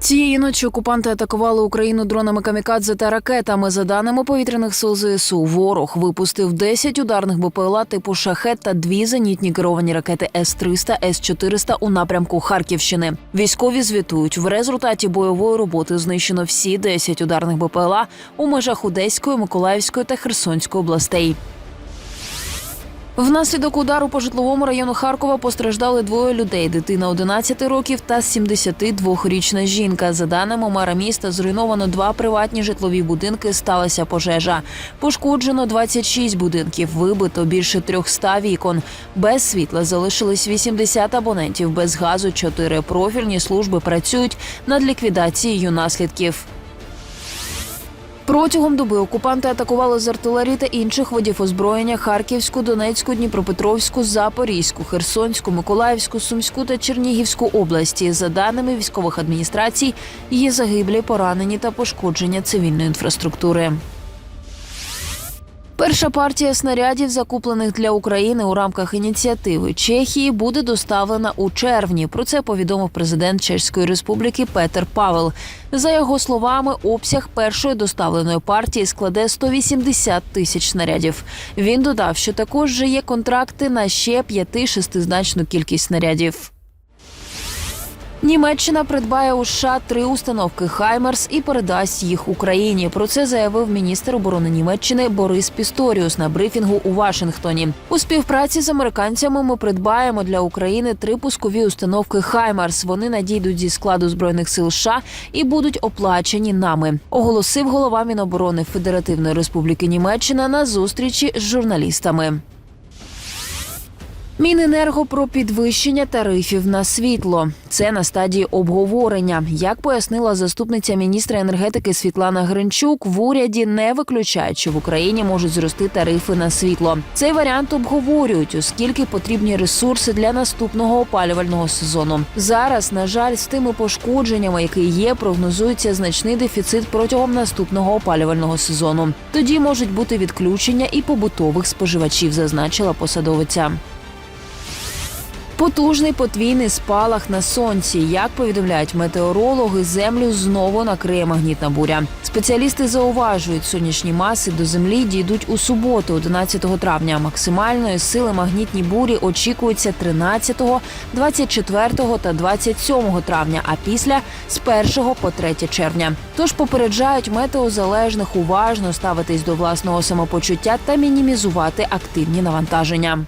Цієї ночі окупанти атакували Україну дронами камікадзе та ракетами. За даними повітряних сил ЗСУ, ворог випустив 10 ударних БПЛА типу шахет та дві зенітні керовані ракети С-300, С-400 у напрямку Харківщини. Військові звітують, в результаті бойової роботи знищено всі 10 ударних БПЛА у межах Одеської, Миколаївської та Херсонської областей. Внаслідок удару по житловому району Харкова постраждали двоє людей: дитина 11 років та 72-річна жінка. За даними мера міста, зруйновано два приватні житлові будинки. Сталася пожежа. Пошкоджено 26 будинків, вибито більше 300 вікон. Без світла залишились 80 абонентів. Без газу 4 профільні служби працюють над ліквідацією наслідків. Протягом доби окупанти атакували з артилерії та інших видів озброєння Харківську, Донецьку, Дніпропетровську, Запорізьку, Херсонську, Миколаївську, Сумську та Чернігівську області. За даними військових адміністрацій, є загиблі, поранені та пошкодження цивільної інфраструктури. Перша партія снарядів, закуплених для України у рамках ініціативи Чехії, буде доставлена у червні. Про це повідомив президент Чеської Республіки Петер Павел. За його словами, обсяг першої доставленої партії складе 180 тисяч снарядів. Він додав, що також вже є контракти на ще п'яти-шестизначну кількість снарядів. Німеччина придбає у США три установки Хаймерс і передасть їх Україні. Про це заявив міністр оборони Німеччини Борис Пісторіус на брифінгу у Вашингтоні. У співпраці з американцями ми придбаємо для України три пускові установки Хаймерс. Вони надійдуть зі складу збройних сил США і будуть оплачені нами. Оголосив голова Міноборони Федеративної Республіки Німеччина на зустрічі з журналістами. Міненерго про підвищення тарифів на світло. Це на стадії обговорення. Як пояснила заступниця міністра енергетики Світлана Гринчук, в уряді не виключають, що в Україні можуть зрости тарифи на світло. Цей варіант обговорюють, оскільки потрібні ресурси для наступного опалювального сезону. Зараз, на жаль, з тими пошкодженнями, які є, прогнозується значний дефіцит протягом наступного опалювального сезону. Тоді можуть бути відключення і побутових споживачів, зазначила посадовиця. Потужний подвійний спалах на сонці. Як повідомляють метеорологи, землю знову накриє магнітна буря. Спеціалісти зауважують, сонячні маси до землі дійдуть у суботу, 11 травня. Максимальної сили магнітні бурі очікуються 13, 24 та 27 травня, а після з 1 по 3 червня. Тож попереджають метеозалежних уважно ставитись до власного самопочуття та мінімізувати активні навантаження.